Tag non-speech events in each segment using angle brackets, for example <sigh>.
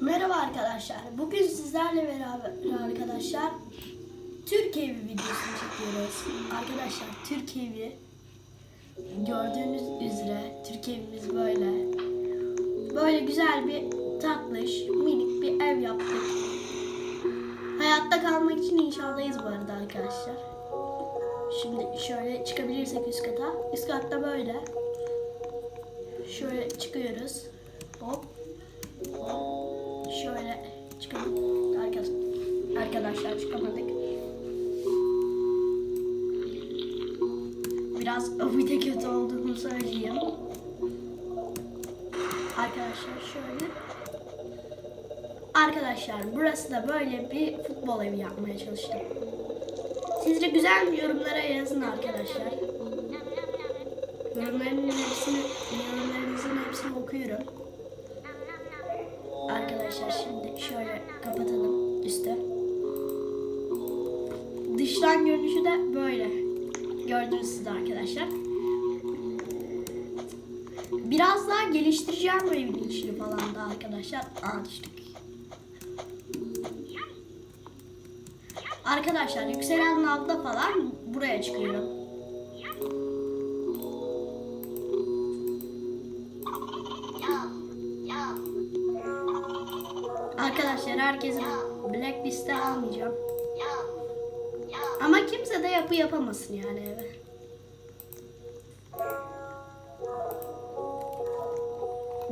Merhaba arkadaşlar. Bugün sizlerle beraber arkadaşlar Türk evi videosunu çekiyoruz. Arkadaşlar Türk evi gördüğünüz üzere Türk evimiz böyle. Böyle güzel bir tatlış minik bir ev yaptık. Hayatta kalmak için inşallahız bu arada arkadaşlar. Şimdi şöyle çıkabilirsek üst kata. Üst katta böyle. Şöyle çıkıyoruz. Hop. Şöyle çıkalım. Arkadaşlar, çıkamadık. Biraz <laughs> bir de kötü olduğunu söyleyeyim. Arkadaşlar şöyle. Arkadaşlar burası da böyle bir futbol evi yapmaya çalıştım. Sizce güzel mi yorumlara yazın arkadaşlar. Yorumların hepsini, yorumlarınızın hepsini okuyorum. Arkadaşlar şimdi şöyle kapatalım üstte. Dıştan görünüşü de böyle. Gördünüz siz arkadaşlar. Biraz daha geliştireceğim bu evin içini falan da arkadaşlar. Aa düştük. Arkadaşlar yükselen lavda falan buraya çıkıyorum. Herkesi blacklist'e almayacağım. Ama kimse de yapı yapamasın yani eve.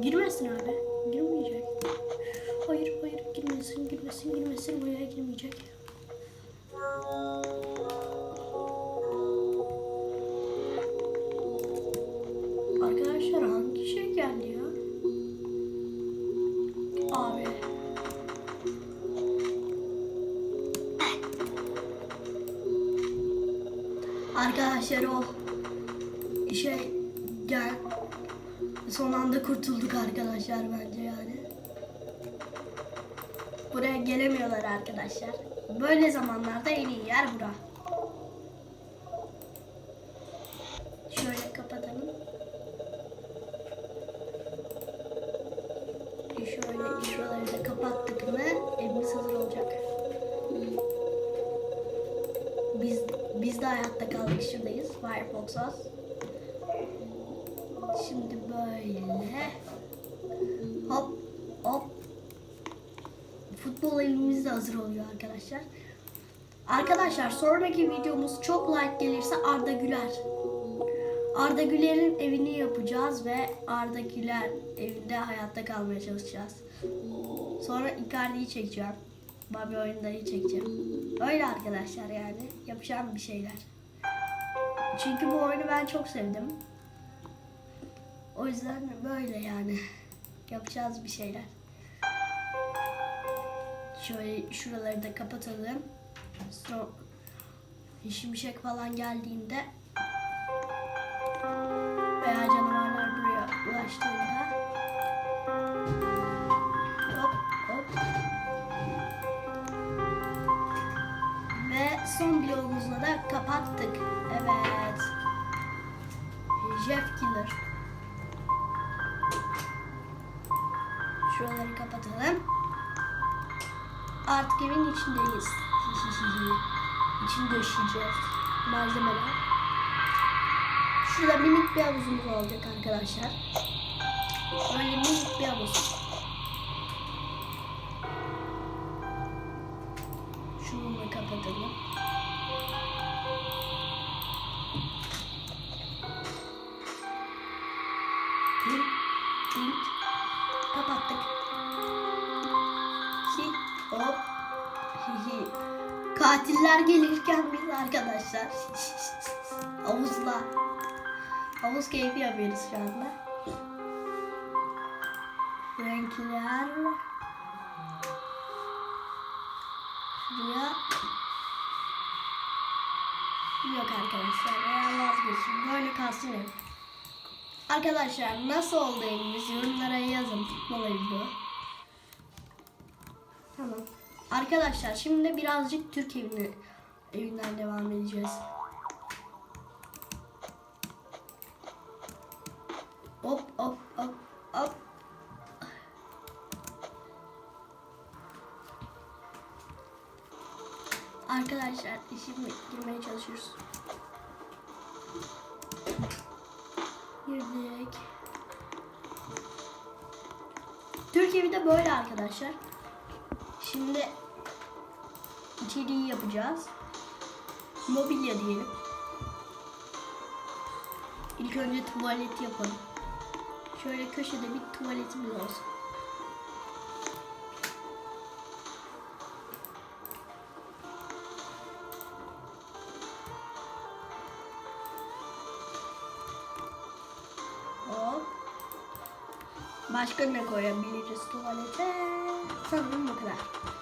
Girmesin abi. Girmeyecek. Hayır hayır girmesin girmesin girmesin buraya girmeyecek. Arkadaşlar o şey gel son anda kurtulduk arkadaşlar bence yani. Buraya gelemiyorlar arkadaşlar. Böyle zamanlarda en iyi yer bura. Şöyle kapatalım. Şöyle şuraları da kapattık mı evimiz hazır olacak. Biz biz de hayatta kaldık şuradayız. Firefox'a. Şimdi böyle hop hop futbol evimiz de hazır oluyor arkadaşlar. Arkadaşlar sonraki videomuz çok like gelirse Arda Güler. Arda Güler'in evini yapacağız ve Arda Güler evinde hayatta kalmaya çalışacağız. Sonra Icardi'yi çekeceğim. Bobby oyunları çekeceğim. Öyle arkadaşlar yani. Yapacağım bir şeyler. Çünkü bu oyunu ben çok sevdim. O yüzden böyle yani. Yapacağız bir şeyler. Şöyle şuraları da kapatalım. Sonra şimşek falan geldiğinde kapattık. Evet. Jeff Killer. Şuraları kapatalım. Artık evin içindeyiz. <laughs> İçini döşeyeceğiz. Malzemeler. Şurada minik bir havuzumuz olacak arkadaşlar. Böyle minik bir havuz. Katiller gelirken biz arkadaşlar <laughs> havuzla havuz keyfi yapıyoruz şu anda. Renkler Şuraya Yok arkadaşlar veya vazgeçin. Böyle kalsın. Arkadaşlar nasıl oldu evimiz? Yorumlara yazın. Futbol bu. Tamam. Arkadaşlar şimdi birazcık Türk evine, evinden devam edeceğiz. Hop hop hop hop. Arkadaşlar şimdi girmeye çalışıyoruz. Girdik. Türkiye'de böyle arkadaşlar. Şimdi içeriği yapacağız. Mobilya diyelim. İlk önce tuvalet yapalım. Şöyle köşede bir tuvaletimiz olsun. Hop. Başka ne koyabiliriz tuvalete? Sanırım bu kadar.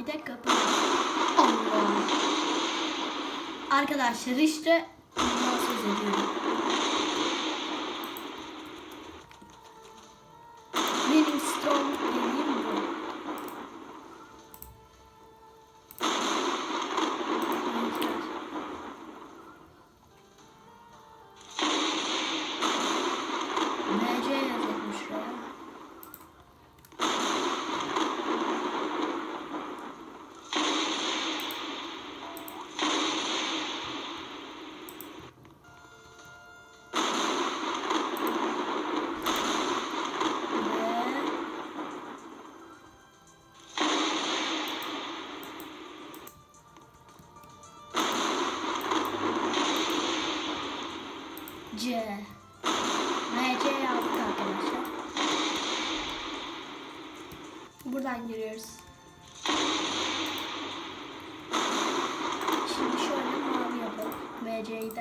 Bir de. Allah. Arkadaşlar işte bundan söz ediyorum. C. MC yaptık arkadaşlar. Buradan giriyoruz. Şimdi şöyle mavi yapalım. MC'yi de.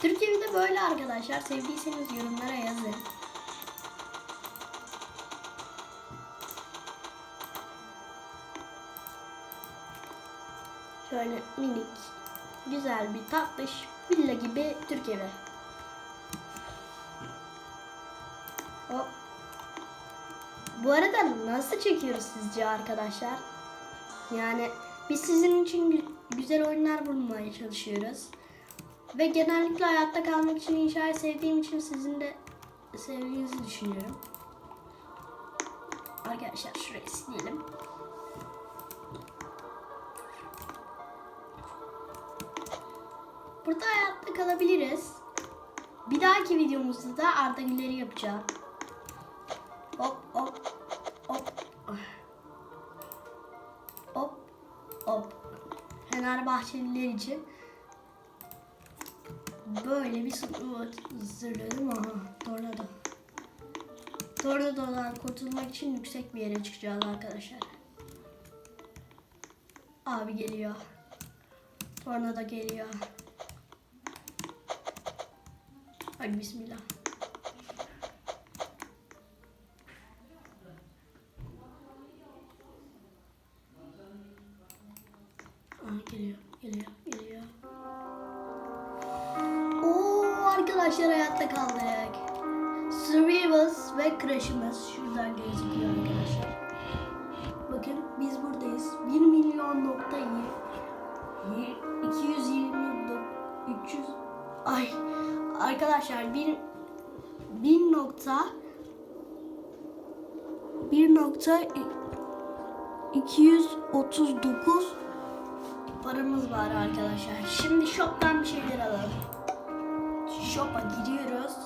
Türkiye'de de böyle arkadaşlar. Sevdiyseniz yorumlara yazın. Şöyle minik, güzel bir tatlış villa gibi Türk evi. Hop. Bu arada nasıl çekiyoruz sizce arkadaşlar? Yani biz sizin için gü- güzel oyunlar bulmaya çalışıyoruz. Ve genellikle hayatta kalmak için inşayı sevdiğim için sizin de sevdiğinizi düşünüyorum. Arkadaşlar şurayı silelim. Burada hayatta kalabiliriz. Bir dahaki videomuzda da Arda Güler'i yapacağım. Hop hop hop. Hop hop. Fenerbahçeliler için böyle bir sınıf hazırladım. Aha tornado. Tornadodan kurtulmak için yüksek bir yere çıkacağız arkadaşlar. Abi geliyor. Tornado geliyor. Hadi bismillah. Geliyor, geliyor, geliyor. Oo arkadaşlar hayatta kaldık. Survivors ve Crash'ımız şuradan gözüküyor arkadaşlar 1 1 nokta 1 nokta i- 239 paramız var arkadaşlar. Şimdi shop'tan bir şeyler alalım. Shop'a giriyoruz.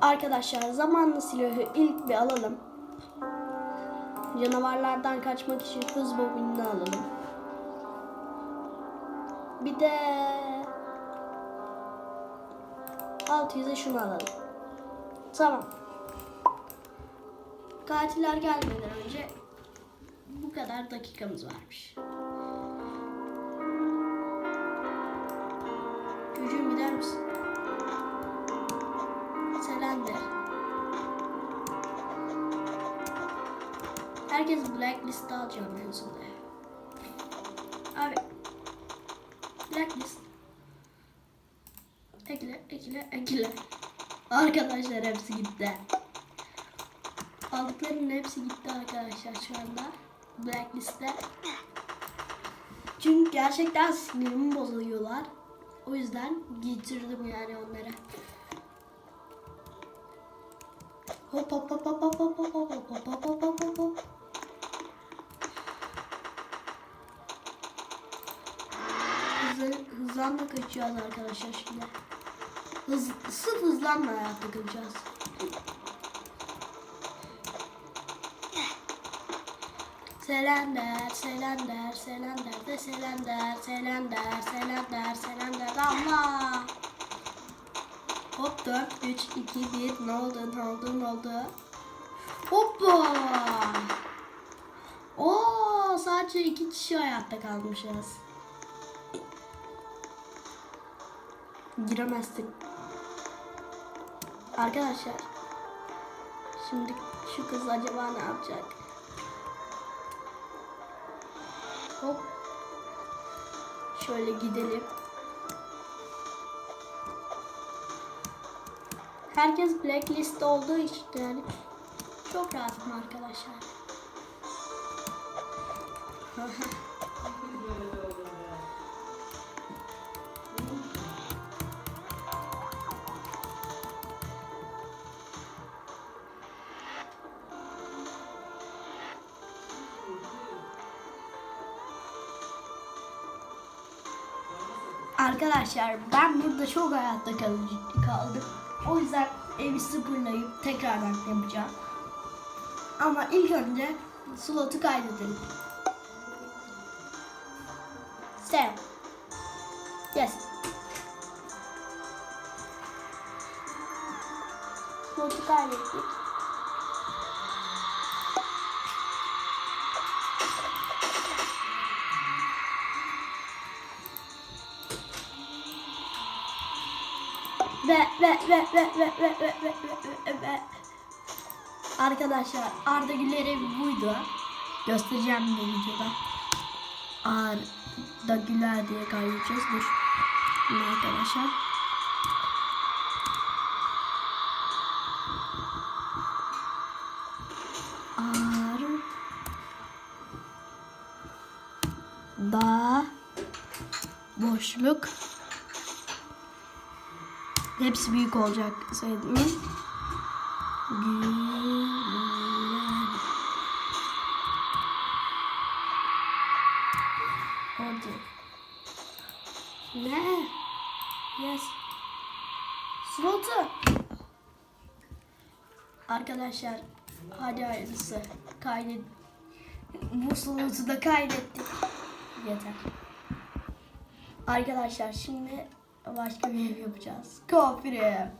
Arkadaşlar zamanlı silahı ilk bir alalım. Canavarlardan kaçmak için hız bobinini alalım. Bir de 600'e şunu alalım. Tamam. Katiller gelmeden önce bu kadar dakikamız varmış. Çocuğum gider misin? Selendir. Herkes blacklist alacağım en sonunda. Arkadaşlar hepsi gitti. Aldıklarının hepsi gitti arkadaşlar şu anda. Blacklist'te. Çünkü gerçekten sinirimi bozuyorlar. O yüzden getirdim yani onlara. Hop hop hop hop hop hop hop hop hop hop hop hop hop hop. Hızlı, hızlanma kaçacağız arkadaşlar şimdi. Hız, sırf hızlanma hayatta kalacağız. Selender, Selender, Selender de Selender, Selender, Selender, Selender, Allah! Hop 4, 3, 2, 1, ne oldu, ne oldu, ne oldu? Hoppa! Oo, sadece iki kişi hayatta kalmışız. Giremezdik. Arkadaşlar, şimdi şu kız acaba ne yapacak? Hop. Şöyle gidelim. Herkes blacklist olduğu için yani çok rahatım arkadaşlar. <laughs> Arkadaşlar ben burada çok hayatta kaldım. O yüzden evi sıfırlayıp tekrardan yapacağım. Ama ilk önce slotu kaydedelim. Save. Yes. Slotu kaydettik. Ve ve ve ve ve ve ve ve ve ve Arkadaşlar Arda Güler'in buydu. Göstereceğim bu videoda. Arda Güler diye kaydedeceğiz. Dur. Arkadaşlar. Arda boşluk Hepsi büyük olacak saydım. Hadi. Ne? Yes. Slotu. Arkadaşlar hadi hayırlısı. Kaydet. Bu slotu da kaydettik. Yeter. Arkadaşlar şimdi başka bir ev yapacağız. Kofre.